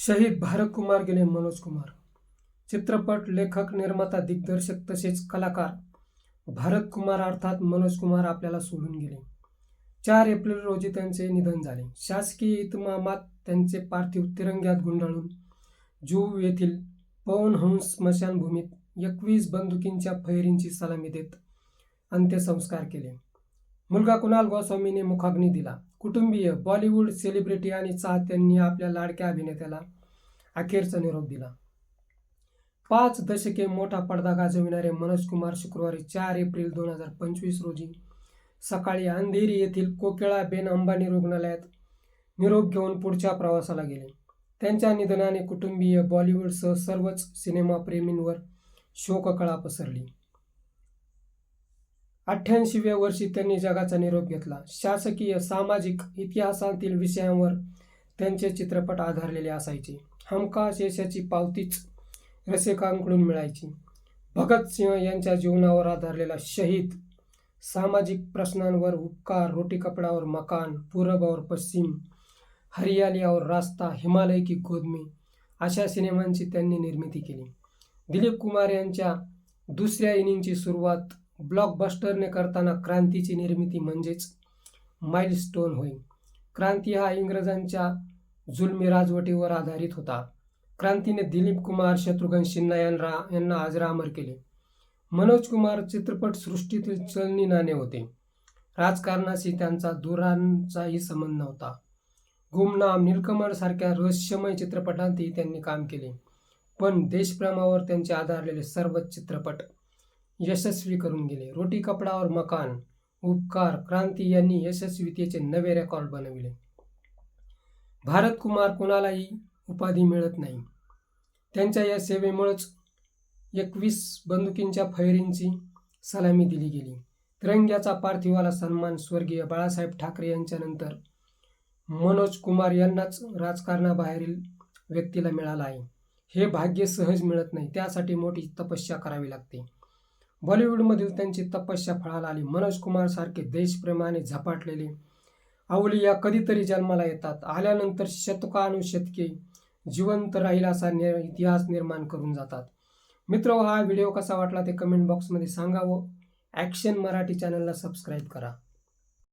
शहीद भारत कुमार गेले मनोज कुमार. चित्रपट लेखक निर्माता दिग्दर्शक तसेच कलाकार भारत कुमार अर्थात मनोज कुमार आपल्याला सोडून गेले. चार एप्रिल रोजी त्यांचे निधन झाले. शासकीय इतमामात त्यांचे पार्थिव तिरंग्यात गुंडाळून जुहू येथील पवनहंस स्मशानभूमीत एकवीस बंदुकींच्या फैरींची सलामी देत अंत्यसंस्कार केले. मुलगा कुणाल गोस्वामीने मुखाग्नी दिला. कुटुंबीय बॉलिवूड सेलिब्रिटी आणि चाहत्यांनी आपल्या लाडक्या अभिनेत्याला अखेरचा निरोप दिला. पाच दशके मोठा पडदा गाजविणारे मनोज कुमार शुक्रवारी चार एप्रिल दोन हजार पंचवीस रोजी सकाळी अंधेरी येथील कोकिळा बेन अंबानी रुग्णालयात निरोप घेऊन पुढच्या प्रवासाला गेले. त्यांच्या निधनाने कुटुंबीय बॉलिवूडसह सर्वच सिनेमाप्रेमींवर शोककळा पसरली. अठ्ठ्याऐंशीव्या वर्षी त्यांनी जगाचा निरोप घेतला. शासकीय सामाजिक इतिहासातील विषयांवर त्यांचे चित्रपट आधारलेले असायचे. हमखास यशाची पावतीच रसिकांकडून मिळायची. भगतसिंह यांच्या जीवनावर आधारलेला शहीद सामाजिक प्रश्नांवर उपकार रोटी कपड्यावर मकान पूरब और पश्चिम हरियाली और रास्ता हिमालय की गोद में अशा सिनेमांची त्यांनी निर्मिती केली. दिलीप कुमार यांच्या दुसऱ्या इनिंगची सुरुवात ब्लॉकबस्टरने करताना क्रांतीची निर्मिती म्हणजेच माइलस्टोन होय. क्रांती हा इंग्रजांच्या जुलमी राजवटीवर आधारित होता. क्रांतीने दिलीप कुमार शत्रुघ्न सिन्हा यांना यांना अजरामर केले. मनोज कुमार चित्रपट सृष्टीतील चलनी नाणे होते. राजकारणाशी त्यांचा दुरांचाही संबंध नव्हता. गुमनाम नीलकमल सारख्या रहस्यमय चित्रपटांतही त्यांनी काम केले. पण देशप्रेमावर त्यांचे आधारलेले सर्वच चित्रपट यशस्वी करून गेले. रोटी कपडावर मकान उपकार क्रांती यांनी यशस्वीतेचे नवे रेकॉर्ड बनविले. भारत कुमार कुणालाही उपाधी मिळत नाही. त्यांच्या या सेवेमुळेच एकवीस बंदुकींच्या फैरींची सलामी दिली गेली. तिरंग्याचा पार्थिवाला सन्मान स्वर्गीय बाळासाहेब ठाकरे यांच्यानंतर मनोज कुमार यांनाच राजकारणाबाहेरील व्यक्तीला मिळाला आहे. हे भाग्य सहज मिळत नाही. त्यासाठी मोठी तपस्या करावी लागते. बॉलिवूडमधील त्यांची तपस्या फळाला आली. मनोज कुमार सारखे देशप्रेमाने झपाटलेले अवलिया कधीतरी जन्माला येतात. आल्यानंतर शतकानुशतके जिवंत राहील असा नि इतिहास निर्माण करून जातात. मित्र हा व्हिडिओ कसा वाटला ते कमेंट बॉक्समध्ये सांगा व ॲक्शन मराठी चॅनलला सबस्क्राईब करा.